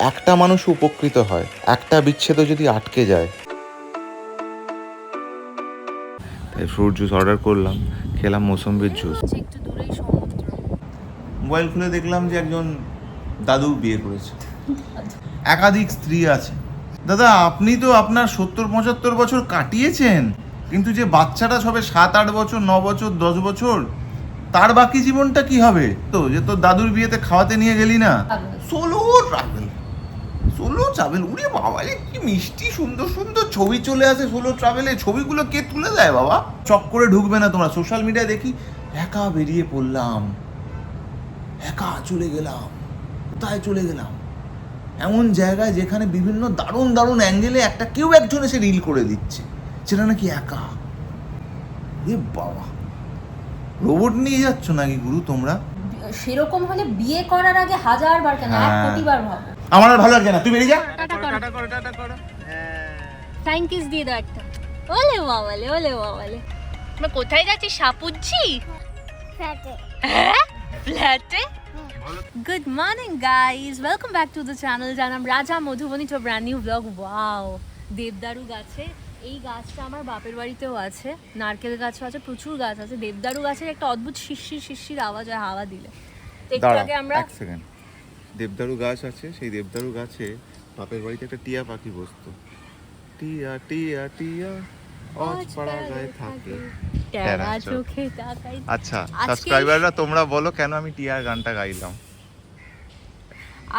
একটা মানুষ উপকৃত হয় একটা বিচ্ছেদও যদি আটকে যায়। তাই ফ্রুট জুস অর্ডার করলাম খেলাম মৌসম্বির জুস হচ্ছে একটু দূরেই সমুদ্র। মোবাইল খুলে দেখলাম যে একজন দাদু বিয়ে করেছে। একাধিক স্ত্রী আছে। দাদা আপনি তো আপনার সত্তর পঁচাত্তর বছর কাটিয়েছেন কিন্তু যে বাচ্চাটা সবে সাত আট বছর ন বছর দশ বছর তার বাকি জীবনটা কি হবে? তো যে তোর দাদুর বিয়েতে খাওয়াতে নিয়ে গেলি না। সোলো ট্রাভেল সোলো ট্রাভেল উড়ে বাবা কি মিষ্টি সুন্দর সুন্দর ছবি চলে আসে সোলো ট্রাভেলে ছবিগুলো কে তুলে দেয় বাবা? চক করে ঢুকবে না তোমরা সোশ্যাল মিডিয়ায় দেখি। একা বেরিয়ে পড়লাম। একা চলে গেলাম। কোথায় চলে গেলাম? এমন জায়গায় যেখানে বিভিন্ন দারুণ দারুণ অ্যাঙ্গেলে একটা কেউ একজন এসে রিল করে দিচ্ছে। সেটা নাকি একা? এ বাবা। রোবট নিয়ে যাচ্ছ নাকি গুরু তোমরা? সেরকম হলে বিয়ে করার আগে হাজার বার কেন? এক হ্যাঁ। কোটি বার ভাবো। আমার আর ভালো লাগছে না। তুই বেরিয়ে যা। থ্যাংক ইউস দিয়ে দাও একটা। ওলে বাবালে ওলে বাবালে। আমরা কোথায় যাচ্ছি সাপুচ্ছি হ্যাঁ? ফ্ল্যাটে good morning guys welcome back to the channel যার নাম Raja Madhubani to brand new blog wow দেবদারু গাছে এই গাছটা আমার বাপের বাড়িতেও আছে। নারকেল গাছও আছে প্রচুর গাছ আছে। দেবদারু গাছের একটা অদ্ভুত শিশির শিশির আওয়াজ হয় হাওয়া দিলে। একটু আগে আমরা এক সেকেন্ড দেবদারু গাছ আছে সেই দেবদারু গাছে বাপের বাড়িতে একটা টিয়া পাখি বসতো। টিয়া টিয়া টিয়া অজ পাড়া গায়ে থাকে। আচ্ছা সাবস্ক্রাইবাররা তোমরা বলো কেন আমি টিয়ার গানটা গাইলাম?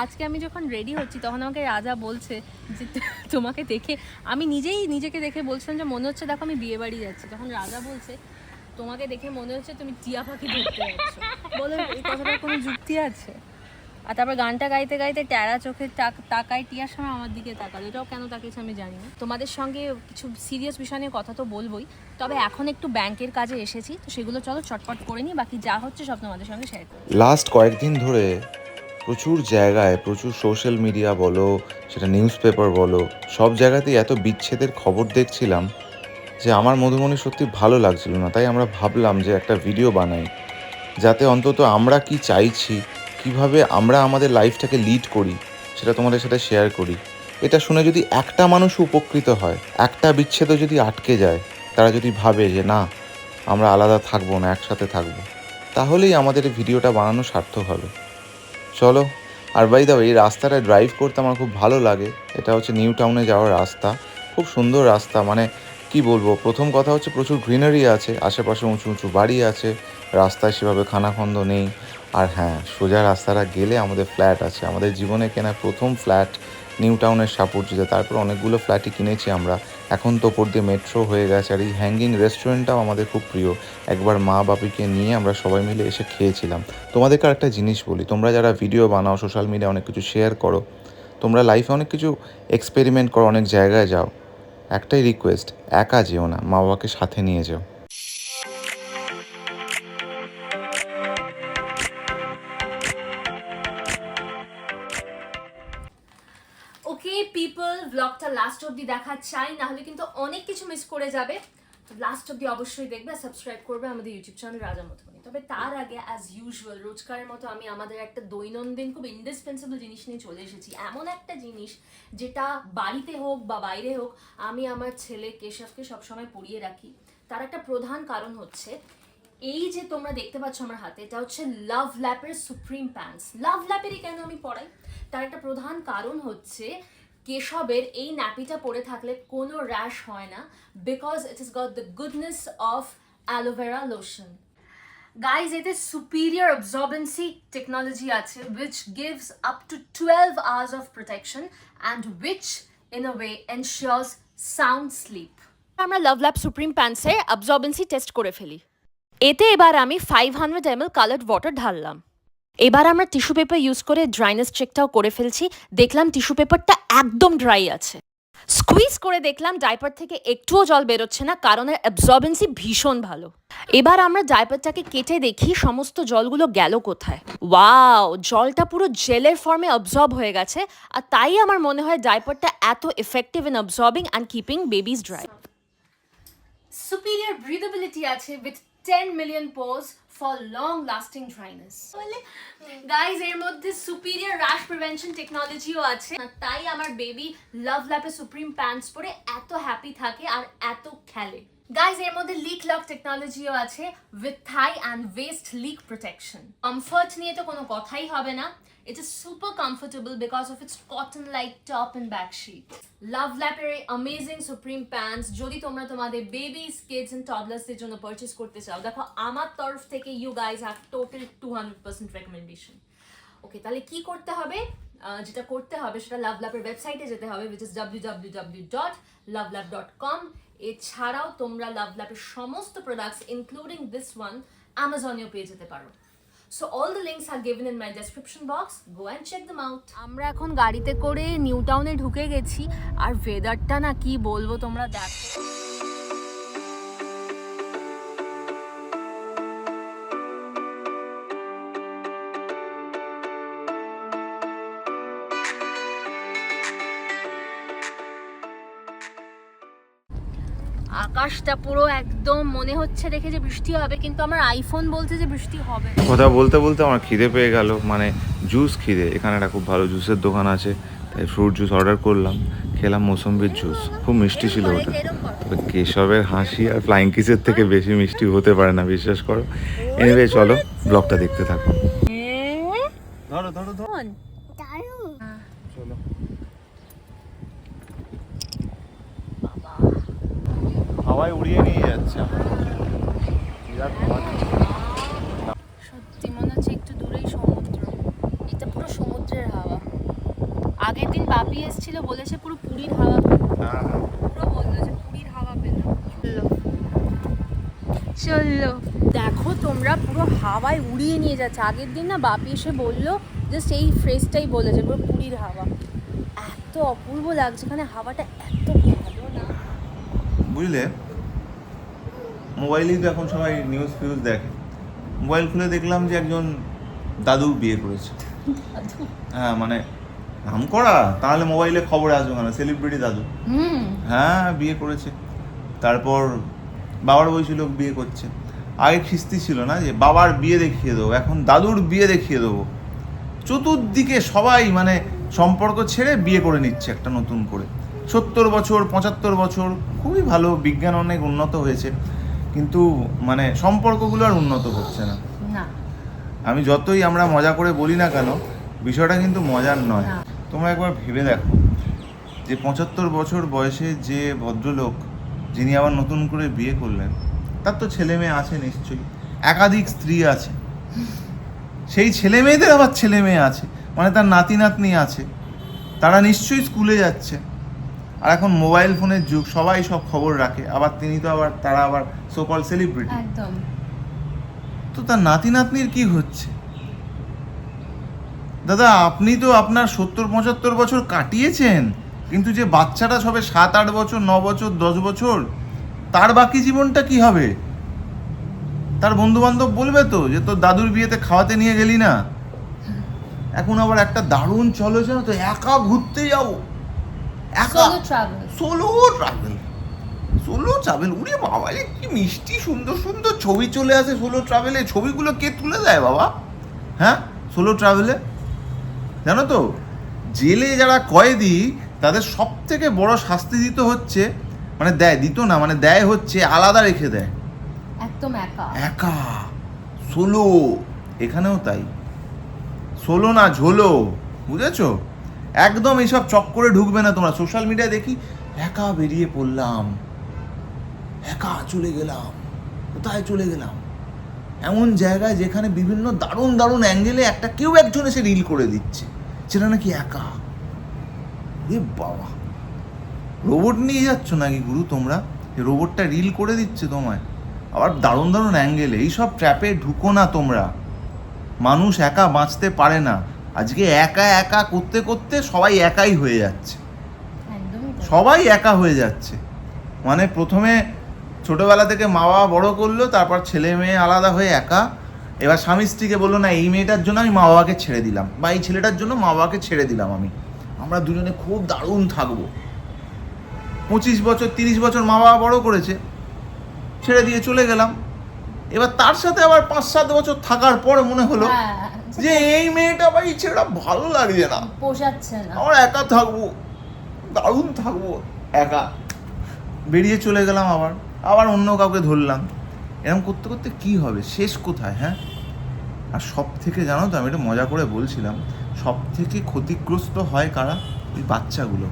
আজকে আমি যখন রেডি হচ্ছি তখন আমাকে রাজা বলছে যে তোমাকে দেখে আমি নিজেই নিজেকে দেখে বলছিলাম যে মনে হচ্ছে দেখো আমি বিয়ে বাড়ি যাচ্ছি। তখন রাজা বলছে তোমাকে দেখে মনে হচ্ছে তুমি টিয়া পাখি ধরতে যাচ্ছ। বলো এই কথাটার কোনো যুক্তি আছে? আর তারপর গানটা গাইতে গাইতে ট্যারা চোখে তাক- তাকায় টিয়ার সময় আমার দিকে তাকালো। এটাও কেন তাকিয়েছে আমি জানি না। তোমাদের সঙ্গে কিছু সিরিয়াস বিষয় নিয়ে কথা তো বলবোই, তবে এখন একটু ব্যাংকের কাজে এসেছি, তো সেগুলো চলো চটপট করে নিই, বাকি যা হচ্ছে সব তোমাদের সঙ্গে শেয়ার করব। লাস্ট কয়েকদিন ধরে প্রচুর জায়গায়, প্রচুর সোশ্যাল মিডিয়া বলো, সেটা নিউজ পেপার বলো, সব জায়গাতেই এত বিচ্ছেদের খবর দেখছিলাম যে আমার মধুমণি সত্যি ভালো লাগছিল না। তাই আমরা ভাবলাম যে একটা ভিডিও বানাই, যাতে অন্তত আমরা কি চাইছি কীভাবে আমরা আমাদের লাইফটাকে লিড করি, সেটা তোমাদের সাথে শেয়ার করি। এটা শুনে যদি একটা মানুষ উপকৃত হয়, একটা বিচ্ছেদও যদি আটকে যায়, তারা যদি ভাবে যে, না, আমরা আলাদা থাকব না, একসাথে থাকব, তাহলেই আমাদের ভিডিওটা বানানো সার্থক হবে। চলো, আর বাই দাও এই রাস্তাটা ড্রাইভ করতে আমার খুব ভালো লাগে। এটা হচ্ছে নিউ টাউনে যাওয়ার রাস্তা। খুব সুন্দর রাস্তা মানে কি বলব, প্রথম কথা হচ্ছে প্রচুর গ্রিনারি আছে, আশেপাশে উঁচু উঁচু বাড়ি আছে, রাস্তায় সেভাবে খানাখন্দ নেই। আর হ্যাঁ সোজা রাস্তাটা গেলে আমাদের ফ্ল্যাট আছে। আমাদের জীবনে কেনা প্রথম ফ্ল্যাট নিউ টাউনের সাপুরজিতে তারপর অনেকগুলো ফ্ল্যাটই কিনেছি আমরা। এখন তো ওপর দিয়ে মেট্রো হয়ে গেছে আর এই হ্যাঙ্গিং রেস্টুরেন্টটাও আমাদের খুব প্রিয়। একবার মা বাপিকে নিয়ে আমরা সবাই মিলে এসে খেয়েছিলাম। তোমাদেরকে একটা জিনিস বলি, তোমরা যারা ভিডিও বানাও সোশ্যাল মিডিয়া অনেক কিছু শেয়ার করো, তোমরা লাইফে অনেক কিছু এক্সপেরিমেন্ট করো, অনেক জায়গায় যাও। একটাই রিকোয়েস্ট একা যেও না, মা বাবাকে সাথে নিয়ে যাও। দেখা চাই না হলে কিন্তু অনেক কিছু মিস করে যাবে। লাস্ট অবধি অবশ্যই দেখবে সাবস্ক্রাইব করবে আমাদের ইউটিউব চ্যানেল রাজা মতমনি তবে তার আগে অ্যাজ ইউজুয়াল রোজকারের মতো আমি আমাদের একটা দৈনন্দিন, খুব ইন্ডিসপেন্সেবল জিনিস নিয়ে চলে এসেছি। এমন একটা জিনিস যেটা বাড়িতে হোক বা বাইরে হোক, আমি আমার ছেলে কেশবকে সবসময় পরিয়ে রাখি। তার একটা প্রধান কারণ হচ্ছে, এই যে তোমরা দেখতে পাচ্ছ আমার হাতে, এটা হচ্ছে লাভ ল্যাপের সুপ্রিম প্যান্টস লাভ ল্যাপেরই কেন আমি পরাই তার একটা প্রধান কারণ হচ্ছে কেশবের এই ন্যাপিটা পরে থাকলে কোনো র্যাশ হয় না because it is got the goodness of aloe vera lotion guys এতে সুপিরিয়র অবজর্বেন্সি টেকনোলজি আছে which gives up to twelve hours of protection and which in a way ensures sound sleep আমরা love lab supreme প্যান্টসের absorbency test করে ফেলি। এতে এবার আমি five hundred M L coloured water ঢাললাম। এবার আমরা টিস্যু পেপার ইউজ করে ড্রাইনেস চেকটাও করে ফেলছি। দেখলাম টিস্যু পেপারটা একদম ড্রাই আছে। স্কুইজ করে দেখলাম ডাইপার থেকে একটুও জল বেরোচ্ছে না, কারণ এর অ্যাবজর্বেন্সি ভীষণ ভালো। এবার আমরা ডাইপারটাকে কেটে দেখি সমস্ত জলগুলো গেল কোথায়। ওয়াও জলটা পুরো জেলের ফর্মে অবজর্ব হয়ে গেছে, আর তাই আমার মনে হয় ডাইপারটা এত effective in absorbing and keeping babies dry superior breathability আছে with 10 million for long lasting dryness বলে গাইজ এর মধ্যে সুপিরিয়র র্যাশ প্রিভেনশন টেকনোলজিও আছে। তাই আমার বেবি লাভ ল্যাপে সুপ্রিম প্যান্টস পরে এত হ্যাপি থাকে আর এত খেলে। গাইজ এর মধ্যে লিক লক টেকনোলজিও আছে with thigh and waist leak protection comfort নিয়ে তো কোনো কথাই হবে না। It is super comfortable because of its cotton-like top and back sheet. Love Lapper amazing supreme pants, যদি তোমরা তোমাদের বেবিস কিডস এন্ড টডলার্স এর জন্য পারচেজ করতে চাও, দেখো আমার তরফ থেকে you guys have total two hundred percent recommendation okay তাহলে কি করতে হবে? যেটা করতে হবে সেটা লাভ ল্যাপের ওয়েবসাইটে যেতে হবে which is W W W dot love lab dot com এছাড়াও তোমরা লাভ ল্যাপের সমস্ত প্রোডাক্টস ইনক্লুডিং দিস ওয়ান অ্যামাজনেও পেয়ে যেতে পারো। So all the links are given in my description box go and check the out আমরা এখন গাড়িতে করে নিউ টাউনে ঢুকে গেছি। আর ওয়েদারটা না কি বলব তোমরা দেখো। আকাশটা পুরো একদম মনে হচ্ছে দেখে যে বৃষ্টি হবে কিন্তু আমার আইফোন বলছে যে বৃষ্টি হবে। কথা বলতে বলতে আমার খিদে পেয়ে গেল মানে জুস খিদে। এখানে একটা খুব ভালো জুসের দোকান আছে তাই ফ্রুট জুস অর্ডার করলাম খেলাম মৌসম্বির জুস খুব মিষ্টি ছিল ওটা। তবে কেশবের হাসি আর ফ্লাইং কিসের থেকে বেশি মিষ্টি হতে পারে না বিশ্বাস করো। এনিওয়ে চলো ব্লগটা দেখতে থাকো। ধরো ধরো ধরো। চলো। হাওয়ায় উড়িয়ে নিয়ে যাচ্ছে। বিরাট হাওয়া সত্যি মনে হচ্ছে একটু দূরেই সমুদ্র। এটা পুরো সমুদ্রের হাওয়া। আগের দিন বাপি এসেছিল বলেছে পুরো পুরীর হাওয়া পেল। হ্যাঁ, পুরো বলল যে পুরীর হাওয়া পেল। চলল চলল দেখো তোমরা পুরো হাওয়ায় উড়িয়ে নিয়ে যাচ্ছে। আগের দিন না বাপি এসে বলল জাস্ট এই ফ্রেজটাই বলেছে পুরো পুরীর হাওয়া। এত অপূর্ব লাগছে এখানে হাওয়াটা এত ভালো না। বুঝলে? মোবাইলেই তো এখন সবাই নিউজ ফিউজ দেখে। মোবাইল খুলে দেখলাম যে একজন দাদু বিয়ে করেছে। হ্যাঁ মানে নাম করা তাহলে মোবাইলে খবরে আসবে কেন? সেলিব্রিটি দাদু। হুম। হ্যাঁ বিয়ে করেছে। তারপর বাবার বলছিল বিয়ে করছে। আগে খিস্তি ছিল না যে বাবার বিয়ে দেখিয়ে দেবো এখন দাদুর বিয়ে দেখিয়ে দেবো। চতুর্দিকে সবাই মানে সম্পর্ক ছেড়ে বিয়ে করে নিচ্ছে একটা নতুন করে। সত্তর বছর পঁচাত্তর বছর খুবই ভালো বিজ্ঞান অনেক উন্নত হয়েছে। কিন্তু মানে সম্পর্কগুলো আর উন্নত হচ্ছে না। না। আমি যতই আমরা মজা করে বলি না কেন বিষয়টা কিন্তু মজার নয়। তোমরা একবার ভেবে দেখো যে পঁচাত্তর বছর বয়সে যে ভদ্রলোক যিনি আবার নতুন করে বিয়ে করলেন তার তো ছেলে মেয়ে আছে নিশ্চয়ই। একাধিক স্ত্রী আছে। সেই ছেলে মেয়েদের আবার ছেলে মেয়ে আছে। মানে তার নাতি নাতনি আছে। তারা নিশ্চয়ই স্কুলে যাচ্ছে। আর এখন মোবাইল ফোনের যুগ সবাই সব খবর রাখে আবার তিনি তো আবার তারা আবার সোকল সেলিব্রিটি একদম। তো তার নাতি নাতনির কি হচ্ছে? দাদা আপনি তো আপনার সত্তর পঁচাত্তর বছর কাটিয়েছেন কিন্তু যে বাচ্চাটা সবে সাত আট বছর ন বছর দশ বছর তার বাকি জীবনটা কি হবে? তার বন্ধু বান্ধব বলবে তো যে তোর দাদুর বিয়েতে খাওয়াতে নিয়ে গেলি না? এখন আবার একটা দারুণ চলো জানো তো একা ঘুরতে যাব। একা? Solo travel solo travel solo travel উড়ে বাবা রে কি মিষ্টি সুন্দর সুন্দর ছবি চলে আসে সোলো ট্রাভেলে ছবিগুলো কে তুলে দেয় বাবা? হ্যাঁ? সোলো ট্রাভেলে জানো তো জেলে যারা কয়েদি তাদের সব থেকে বড় শাস্তি দিতে হচ্ছে মানে দেয় দিত না মানে দেয় হচ্ছে আলাদা রেখে দেয়। একদম একা। একা। সোলো এখানেও তাই। সোলো না ঝোলো। বুঝেছ? একদম এইসব চক্করে ঢুকবে না তোমরা। সোশ্যাল মিডিয়া দেখি, একা বেরিয়ে পড়লাম। একা চলে গেলাম। কোথায় চলে গেলাম? এমন জায়গায় যেখানে বিভিন্ন দারুণ দারুণ অ্যাঙ্গেলে একটা কেউ একজন এসে রিল করে দিচ্ছে। সেটা নাকি একা? এ বাবা। রোবট নিয়ে যাচ্ছ নাকি গুরু তোমরা? রোবটটা রিল করে দিচ্ছে তোমায়। আবার দারুণ দারুণ অ্যাঙ্গেলে এইসব ট্র্যাপে ঢুকো না তোমরা। মানুষ একা বাঁচতে পারে না। আজকে একা একা করতে করতে সবাই একাই হয়ে যাচ্ছে। সবাই একা হয়ে যাচ্ছে। মানে প্রথমে ছোটবেলা থেকে মা বাবা বড়ো করল তারপর ছেলে মেয়ে আলাদা হয়ে একা। এবার স্বামী স্ত্রীকে বলল না এই মেয়েটার জন্য আমি মা বাবাকে ছেড়ে দিলাম বা এই ছেলেটার জন্য মা বাবাকে ছেড়ে দিলাম আমি। আমরা দুজনে খুব দারুণ থাকব। পঁচিশ বছর তিরিশ বছর মা বাবা বড়ো করেছে ছেড়ে দিয়ে চলে গেলাম। এবার তার সাথে আবার পাঁচ সাত বছর থাকার পরে মনে হলো হ্যাঁ। যে এই মেয়েটা বা এই ছেলেটা ভালো লাগছে না। পোষাচ্ছে না। আমার একা থাকব দারুণ থাকব একা। বেরিয়ে চলে গেলাম আবার আবার অন্য কাউকে ধরলাম। এরকম করতে করতে কি হবে? শেষ কোথায় হ্যাঁ? আর সব থেকে জানো তো আমি এটা মজা করে বলছিলাম সব থেকে ক্ষতিগ্রস্ত হয় কারা? ওই বাচ্চাগুলো।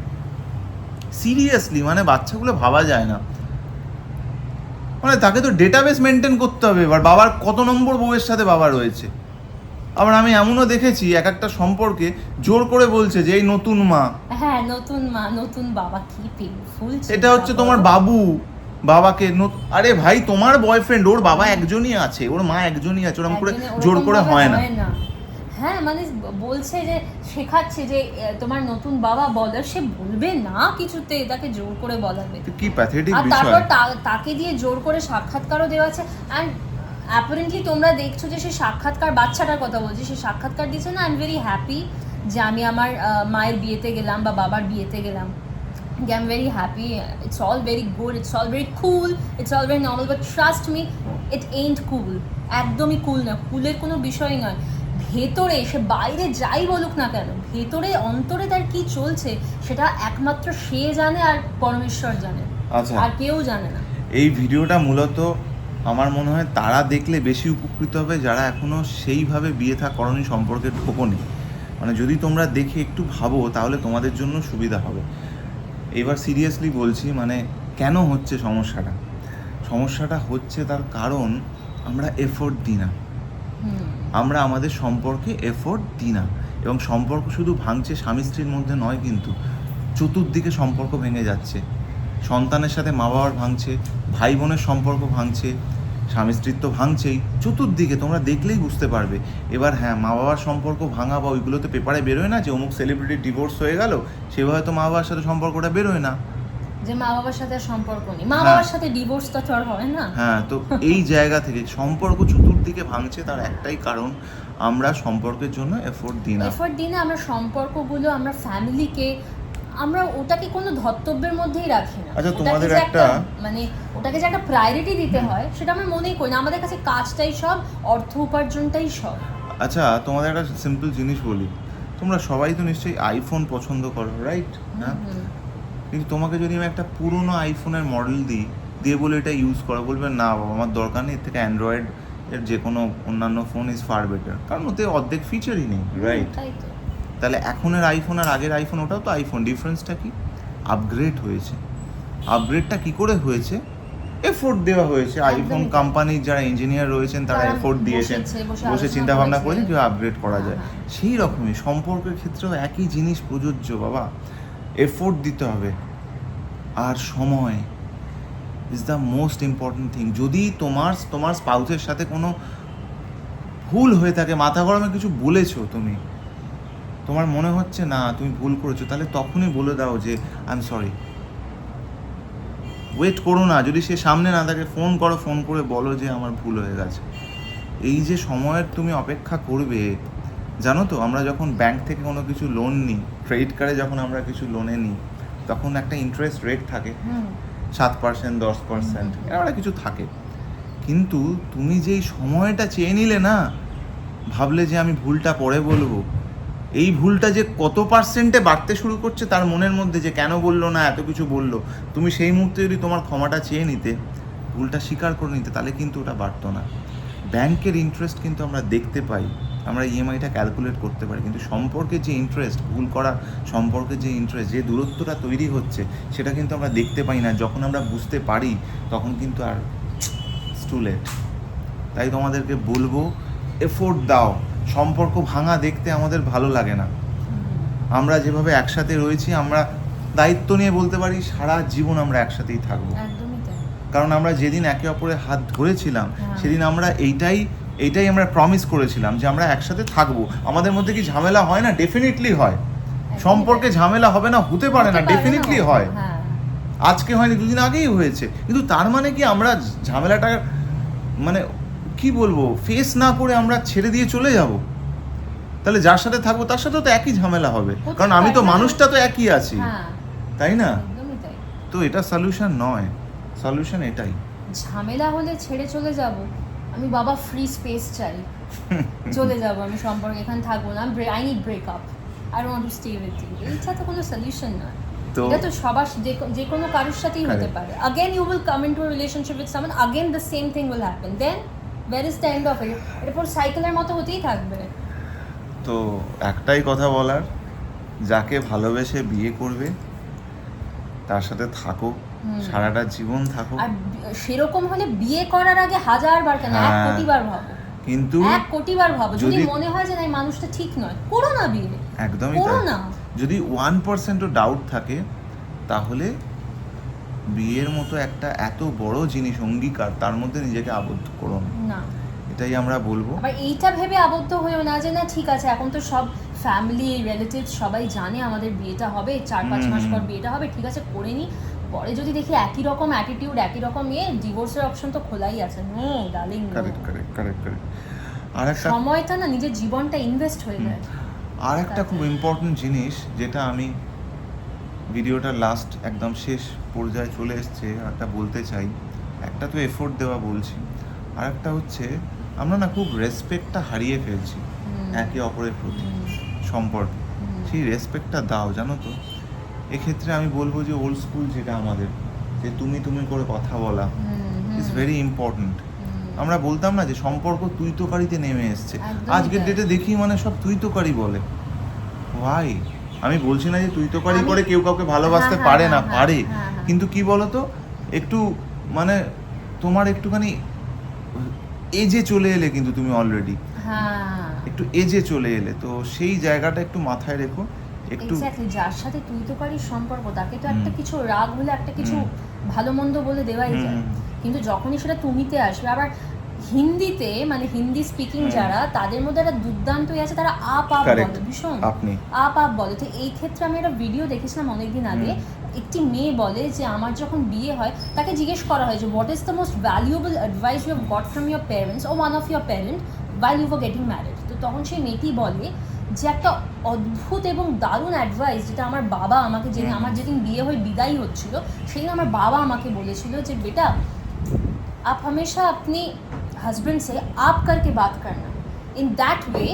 সিরিয়াসলি মানে বাচ্চাগুলো ভাবা যায় না। মানে তাকে তো ডেটাবেস মেনটেন করতে হবে এবার বাবার কত নম্বর বউয়ের সাথে বাবা রয়েছে? আবার আমি এমনও দেখেছি এক একটা সম্পর্কে জোর করে বলছে যে এই নতুন মা। হ্যাঁ নতুন মা নতুন বাবা কি পেনফুল এটা হচ্ছে তোমার বাবু বাবাকে আরে ভাই তোমার বয়ফ্রেন্ড ওর বাবা একজনই আছে ওর মা একজনই আছে ওরকম করে জোর করে হয় না। হ্যাঁ মানে বলছে যে শেখাচ্ছে যে তোমার নতুন বাবা বলার সে বলবে না কিছুতে তাকে জোর করে বলাবে। কি প্যাথেটিক বিষয়। আর তারপর তাকে দিয়ে জোর করে সাক্ষাৎকারও দেওয়া আছে। অ্যান্ড অ্যাপারেন্টলি তোমরা দেখছ যে সে সাক্ষাৎকার বাচ্চাটার কথা বলছি সে সাক্ষাৎকার দিচ্ছে না আই এম ভেরি হ্যাপি যে আমি আমার মায়ের বিয়েতে গেলাম বা বাবার বিয়েতে গেলাম। I am very happy it's all very good it's all very cool it's all very normal but trust me it ain't cool একদমই কুল না কুলের কোনো বিষয় নয়। ভেতরে সে বাইরে যাই বলুক না কেন ভেতরে অন্তরে তার কি চলছে সেটা একমাত্র সে জানে আর পরমেশ্বর জানে আচ্ছা। আর কেউ জানে না। এই ভিডিওটা মূলত আমার মনে হয় তারা দেখলে বেশি উপকৃত হবে যারা এখনও সেইভাবে বিয়ে থা করণী সম্পর্কে ঢোকনি। মানে যদি তোমরা দেখে একটু ভাবো তাহলে তোমাদের জন্য সুবিধা হবে। এবার সিরিয়াসলি বলছি মানে কেন হচ্ছে সমস্যাটা? সমস্যাটা হচ্ছে তার কারণ আমরা এফোর্ট দিই না। আমরা আমাদের সম্পর্কে এফোর্ট দিই না। এবং সম্পর্ক শুধু ভাঙছে স্বামী স্ত্রীর মধ্যে নয় কিন্তু চতুর্দিকে সম্পর্ক ভেঙে যাচ্ছে। সন্তানের সাথে মা বাবার ভাঙছে ভাই বোনের সম্পর্ক ভাঙছে স্বামী স্ত্রীর তো ভাঙছেই। চতুর্দিকে তোমরা দেখলেই বুঝতে পারবে। এবার হ্যাঁ মা বাবার সম্পর্ক ভাঙা বা ওইগুলো তো পেপারে বেরোয় না যে অমুক সেলিব্রিটি ডিভোর্স হয়ে গেল সেভাবে তো মা বাবার সাথে সম্পর্কটা বেরোয় না। যে মা বাবার সাথে সম্পর্ক নেই। মা হ্যাঁ। বাবার সাথে ডিভোর্স তো আর হয় না। হ্যাঁ তো এই জায়গা থেকে সম্পর্ক চতুর্দিকে ভাঙছে তার একটাই কারণ আমরা সম্পর্কের জন্য এফোর্ট দিই না। এফোর্ট দিই না আমরা সম্পর্কগুলো আমরা ফ্যামিলিকে আমরা ওটাকে কোনো ধর্তব্যের মধ্যেই রাখি না। আচ্ছা, তোমাদের একটা- মানে ওটাকে যে একটা প্রায়োরিটি দিতে হয় সেটা আমরা মনেই করি না। আমাদের কাছে কাজটাই সব অর্থ উপার্জনটাই সব। আচ্ছা তোমাদের একটা সিম্পল জিনিস বলি। তোমরা সবাই তো নিশ্চয়ই আইফোন পছন্দ করো রাইট হ্যাঁ? কিন্তু তোমাকে যদি আমি একটা পুরনো আইফোনের মডেল দিই দিয়ে বলে এটা ইউজ করো বলবে না বাবা আমার দরকার নেই এর থেকে অ্যান্ড্রয়েড এর যে কোনো অন্যান্য ফোন ইজ ফার বেটার কারণ ওতে অর্ধেক ফিচারই নেই রাইট তাই তো। তাহলে এখনের আইফোন আর আগের আইফোন ওটাও তো আইফোন ডিফারেন্সটা কি? আপগ্রেড হয়েছে। আপগ্রেডটা কি করে হয়েছে? এফোর্ট দেওয়া হয়েছে। আইফোন কোম্পানির যারা ইঞ্জিনিয়ার রয়েছেন তারা এফোর্ট দিয়েছেন। বসে চিন্তা ভাবনা করেছে। করেছেন কীভাবে আপগ্রেড করা যায়। হ্যাঁ, সেই রকমই সম্পর্কের ক্ষেত্রেও একই জিনিস প্রযোজ্য বাবা। এফোর্ট দিতে হবে। আর সময় is the most important thing যদি তোমার তোমার স্পাউসের সাথে কোনো ভুল হয়ে থাকে মাথা গরমে কিছু বলেছ তুমি তোমার মনে হচ্ছে না তুমি ভুল করেছ। তাহলে তখনই বলে দাও যে আই এম সরি ওয়েট করো না যদি সে সামনে না থাকে ফোন করো ফোন করে বলো যে আমার ভুল হয়ে গেছে। এই যে সময়ের তুমি অপেক্ষা করবে জানো তো আমরা যখন ব্যাংক থেকে কোনো কিছু লোন নিই ক্রেডিট কার্ডে যখন আমরা কিছু লোনে নিই তখন একটা ইন্টারেস্ট রেট থাকে। সাত পার্সেন্ট দশ পার্সেন্ট এরা কিছু থাকে। কিন্তু তুমি যেই সময়টা চেয়ে নিলে না ভাবলে যে আমি ভুলটা পরে বলব। এই ভুলটা যে কত পার্সেন্টে বাড়তে শুরু করছে তার মনের মধ্যে যে কেন বলল না, এত কিছু বলল, তুমি সেই মুহূর্তে যদি তোমার ক্ষমাটা চেয়ে নিতে, ভুলটা স্বীকার করে নিতে, তাহলে কিন্তু ওটা বাড়তো না। ব্যাংকের ইন্টারেস্ট কিন্তু আমরা দেখতে পাই, আমরা ইএমআইটা ক্যালকুলেট করতে পারি, কিন্তু সম্পর্কে যে ইন্টারেস্ট ভুল করা সম্পর্কে যে ইন্টারেস্ট যে দূরত্বটা তৈরি হচ্ছে, সেটা কিন্তু আমরা দেখতে পাই না। যখন আমরা বুঝতে পারি, তখন কিন্তু আর স্টুলেট তাই তোমাদেরকে বলব এফোর্ট দাও। সম্পর্ক ভাঙা দেখতে আমাদের ভালো লাগে না। আমরা যেভাবে একসাথে রয়েছি আমরা দায়িত্ব নিয়ে বলতে পারি সারা জীবন আমরা একসাথেই থাকব। কারণ আমরা যেদিন একে অপরের হাত ধরেছিলাম হ্যাঁ। সেদিন আমরা এইটাই এইটাই আমরা প্রমিস করেছিলাম যে আমরা একসাথে থাকব। আমাদের মধ্যে কি ঝামেলা হয় না? ডেফিনেটলি হয়। সম্পর্কে ঝামেলা হবে না হতে পারে না ডেফিনেটলি হয়। হ্যাঁ। আজকে হয়নি দুদিন আগেই হয়েছে। কিন্তু তার মানে কি আমরা ঝামেলাটা মানে কি বলব? ফেস না করে আমরা ছেড়ে দিয়ে চলে যাব। তাহলে যার সাথে থাকব তার সাথে তো একই ঝামেলা হবে। কারণ আমি তো মানুষটা তো একই আছি। হ্যাঁ। তাই না? তো এটা সলিউশন নয়। সলিউশন এটাই। ঝামেলা হলে ছেড়ে চলে যাব। আমি বাবা ফ্রি স্পেস চাই। চলে যাব আমি সম্পর্কে। এখানে থাকব না। I need break up I want to stay with you এইটা তো কোনো সলিউশন না। তো- এটা তো সবার যে- কোনো কারোর সাথেই হতে পারে। Again you will come in to relationship with someone again the same thing will happen then war is the end of it এরপর সাইকেলের মতো হতেই থাকবে। তো একটাই কথা বলার যাকে ভালোবেসে বিয়ে করবে তার সাথে থাকো সারাটা জীবন থাকো। আর সেরকম হলে বিয়ে করার আগে হাজার বার কেন? এক হ্যাঁ। কোটি বার ভাবো। কিন্তু এক কোটি বার ভাবো। যদি যদি- মনে হয় যে না মানুষটা ঠিক নয় করো না বিয়ে। একদমই করো না। যদি ওয়ান পার্সেন্টও ডাউট থাকে তাহলে বিয়ের মতো একটা এত বড় জিনিস অঙ্গীকার তার মধ্যে নিজেকে আবদ্ধ করো না। এটাই আমরা বলব। আবার এইটা ভেবে আবদ্ধ হয়েও না যে না ঠিক আছে এখন তো সব ফ্যামিলি রিলেটিভ সবাই জানে আমাদের বিয়েটা হবে চার পাঁচ মাস পর বিয়েটা হবে ঠিক আছে করে নি। পরে যদি দেখি একই রকম অ্যাটিটিউড একই রকম ইয়ে ডিভোর্সের অপশন তো খোলাই আছে। No darling correct correct correct correct আর একটা সময়টা না নিজের জীবনটা ইনভেস্ট হয়ে যায়। আর একটা খুব ইম্পর্টেন্ট জিনিস যেটা আমি ভিডিওটা লাস্ট একদম শেষ পর্যায়ে চলে এসছে একটা বলতে চাই একটা তো এফোর্ট দেওয়া বলছি। আর একটা হচ্ছে আমরা না খুব রেসপেক্টটা হারিয়ে ফেলছি একে অপরের প্রতি সম্পর্ক। সেই রেসপেক্টটা দাও জানো তো? এক্ষেত্রে আমি বলব যে ওল্ড স্কুল যেটা আমাদের যে তুমি তুমি করে কথা বলা ইজ ভেরি ইম্পর্ট্যান্ট আমরা বলতাম না যে সম্পর্ক তুই তোকারিতে নেমে এসছে। আজকের ডেটে দেখি মানে সব তুই তোকারি বলে। ভাই আমি বলছি না যে তুই তোকারি আমি- করে কেউ কাউকে ভালোবাসতে হ্যাঁ, পারে না হ্যাঁ, পারে। হ্যাঁ, হ্যাঁ। কিন্তু কি বলতো? একটু মানে তোমার একটুখানি এজে চলে এলে কিন্তু তুমি অলরেডি হ্যাঁ। একটু এজে চলে এলে। তো সেই জায়গাটা একটু মাথায় রেখো। একটু যার সাথে তুই তো পারিস সম্পর্ক তাকে তো একটা কিছু রাগ হলে একটা কিছু ভালো মন্দ বলে দেওয়াই যায়। কিন্তু যখনই সেটা তুমিতে আসবে আবার হিন্দিতে মানে হিন্দি স্পিকিং যারা তাদের মধ্যে একটা দুর্দান্ত আছে তারা আপ আপ বলে ভীষণ। আপ আপ বলে। তো এই ক্ষেত্রে আমি একটা ভিডিও দেখেছিলাম অনেকদিন আগে। একটি মেয়ে বলে যে আমার যখন বিয়ে হয় তাকে জিজ্ঞেস করা হয় যে what is the most valuable advice you have got from your parents O one of your parent while you for getting married তো তখন সেই মেয়েটি বলে যে একটা অদ্ভুত এবং দারুণ অ্যাডভাইস যেটা আমার বাবা আমাকে যেদিন আমার যেদিন বিয়ে হয়ে বিদায়ী হচ্ছিল সেদিন আমার বাবা আমাকে বলেছিল যে বেটা আপ হামেশা আপনি হাজব্যান্ড সে আপ করকে বাত করনা ইন দ্যাট ওয়ে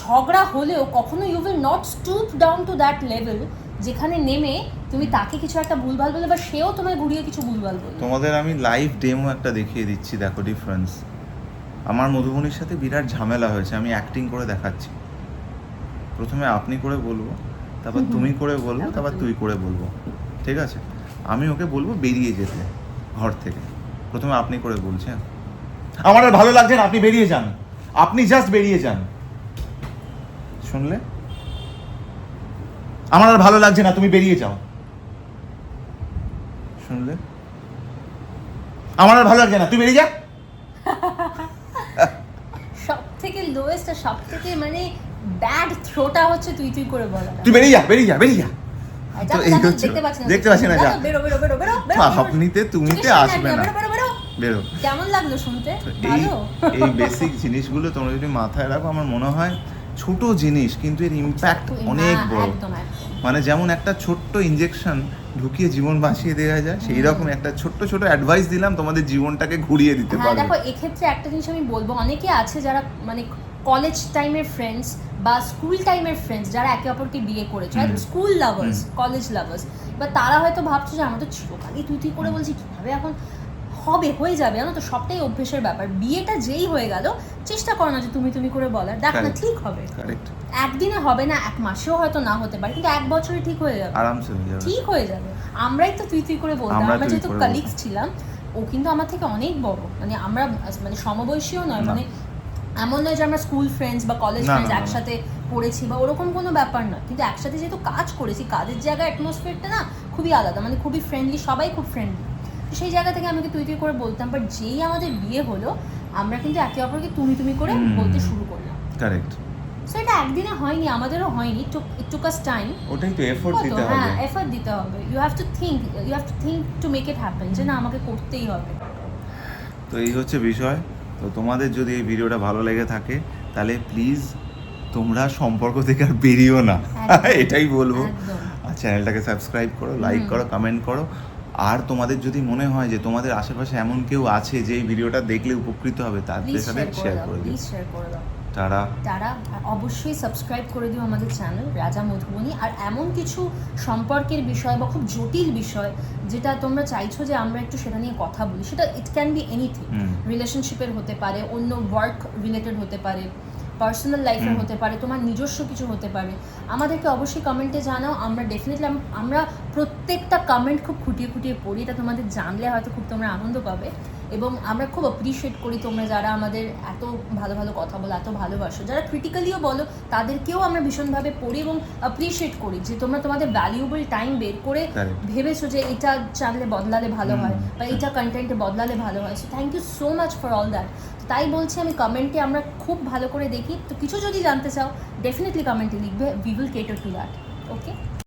ঝগড়া হলেও কখনো you will not stoop down to that level যেখানে নেমে তুমি তাকে কিছু একটা ভুলভাল বলে বা সেও তোমায় ঘুরিয়ে কিছু ভুলভাল বলে। তোমাদের আমি লাইভ ডেমো একটা দেখিয়ে দিচ্ছি দেখো ডিফারেন্স আমার মধুবনির সাথে বিরাট ঝামেলা হয়েছে আমি অ্যাক্টিং করে দেখাচ্ছি। প্রথমে আপনি করে বলব তারপর তুমি করে বলব তারপর তুই করে বলব ঠিক আছে? আমি ওকে বলব বেরিয়ে যেতে ঘর থেকে। প্রথমে আপনি করে বলছেন। আমার আর ভালো লাগছে না আপনি বেরিয়ে যান। আপনি জাস্ট বেরিয়ে যান। শুনলে? আমার আর ভালো লাগছে না তুমি বেরিয়ে যাও। শুনলে? আমার আর ভালো লাগছে না তুই বেরিয়ে যা। সব থেকে লোয়েস্ট আর সব থেকে মানে ব্যাড থ্রোটা হচ্ছে তুই তুই করে বলা। তুই বেরিয়ে যা বেরিয়ে যা বেরিয়ে যা। দেখতে পাচ্ছি না দেখতে পাচ্ছি না, যা। বেরো বেরো বেরো বেরো আপনিতে তুমিতে আসবে না। বেরো। কেমন লাগল শুনতে? ভালো? এই বেসিক জিনিসগুলো তোমরা যদি মাথায় রাখো আমার মনে হয় ছোট জিনিস কিন্তু এর ইম্প্যাক্ট অনেক বড়। মানে যেমন একটা ছোট্ট ইঞ্জেকশন ঢুকিয়ে জীবন বাঁচিয়ে দেওয়া যায় সেই রকম একটা ছোট্ট ছোট অ্যাডভাইস দিলাম তোমাদের জীবনটাকে ঘুরিয়ে দিতে হ্যাঁ পারবে। দেখো এক্ষেত্রে একটা জিনিস আমি বলব অনেকে আছে যারা মানে কলেজ টাইমের ফ্রেন্ডস বা স্কুল টাইমের ফ্রেন্ডস যারা একে অপরকে বিয়ে করেছে হুম। স্কুল লাভার্স কলেজ লাভার্স বা তারা হয়তো ভাবছে যে আমরা তো চিরকালই তুই তুই করে বলছি কীভাবে এখন হবে হয়ে যাবে জানো তো? সবটাই অভ্যেসের ব্যাপার। বিয়েটা যেই হয়ে গেল চেষ্টা করো না যে তুমি তুমি করে বলার। দেখ না ঠিক হবে। একদিনে হবে না এক মাসেও হয়তো না হতে পারে কিন্তু এক বছরে ঠিক হয়ে যাবে। আরামসে হয়ে যাবে। ঠিক হয়ে যাবে। আমরাই তো তুই তুই করে বলতাম আমরা যেহেতু কালিগস ছিলাম ও কিন্তু আমার থেকে অনেক বড়। মানে আমরা মানে সমবয়সীও নয় মানে এমন নয় যে আমরা স্কুল ফ্রেন্ডস বা কলেজ ফ্রেন্ডস। একসাথে পড়েছি বা ওরকম কোনো ব্যাপার না। কিন্তু একসাথে যেহেতু কাজ করেছি কাজের জায়গা অ্যাটমসফিয়ারটা না খুবই আলাদা। মানে খুবই ফ্রেন্ডলি সবাই খুব ফ্রেন্ডলি সেই জায়গা থেকে আমাকে তুই তুই করে বলতাম বাট যেই আমাদের বিয়ে হলো আমরা কিন্তু একে অপরকে তুমি তুমি করে। বলতে শুরু করলাম। কারেক্ট সো এটা একদিনে হয়নি আমাদেরও হয়নি ইট টুক আস টাইম ওটাই তো এফোর্ট দিতে হবে। হ্যাঁ এফর্ট দিতে হবে। You have to think you have to think to make it happen যে না আমাকে করতেই হবে। তো এই হচ্ছে বিষয়। তো তোমাদের যদি এই ভিডিওটা ভালো লেগে থাকে তাহলে প্লিজ তোমরা সম্পর্ক থেকে আর বেরিও না। এটাই বলব। আর চ্যানেলটাকে সাবস্ক্রাইব করো লাইক করো কমেন্ট করো। আর তোমাদের যদি মনে হয় যে তোমাদের আশেপাশে এমন কেউ আছে যে এই ভিডিওটা দেখলে উপকৃত হবে তাদের সাথে শেয়ার করে শেয়ার দিও শেয়ার করে দাও। তারা তারা অবশ্যই সাবস্ক্রাইব করে দিও আমাদের চ্যানেল রাজা মধুবনী। আর এমন কিছু সম্পর্কের বিষয় বা খুব জটিল বিষয় যেটা তোমরা চাইছো যে আমরা একটু সেটা নিয়ে কথা বলি সেটা ইট ক্যান বি এনিথিং রিলেশনশিপের হতে পারে অন্য ওয়ার্ক রিলেটেড হতে পারে। পার্সোনাল লাইফে হতে পারে তোমার নিজস্ব কিছু হতে পারে আমাদেরকে অবশ্যই কমেন্টে জানাও। আমরা ডেফিনেটলি আমরা প্রত্যেকটা কমেন্ট খুব খুঁটিয়ে খুঁটিয়ে পড়ি এটা তোমাদের জানলে হয়তো খুব তোমরা আনন্দ পাবে। এবং আমরা খুব অ্যাপ্রিসিয়েট করি তোমরা যারা আমাদের এত ভালো ভালো কথা বলো এত ভালোবাসো। যারা ক্রিটিক্যালিও বলো তাদেরকেও আমরা ভীষণভাবে পড়ি এবং অ্যাপ্রিসিয়েট করি যে তোমরা তোমাদের ভ্যালুয়েবল টাইম বের করে ভেবেছো যে এটা চ্যানেলে বদলালে ভালো হয় বা এটা কন্টেন্টে বদলালে ভালো হয়। So thank you so much for all that তাই বলছি আমি কমেন্টে আমরা খুব ভালো করে দেখি। তো কিছু যদি জানতে চাও ডেফিনেটলি কমেন্টে লিখবে we will cater to that okay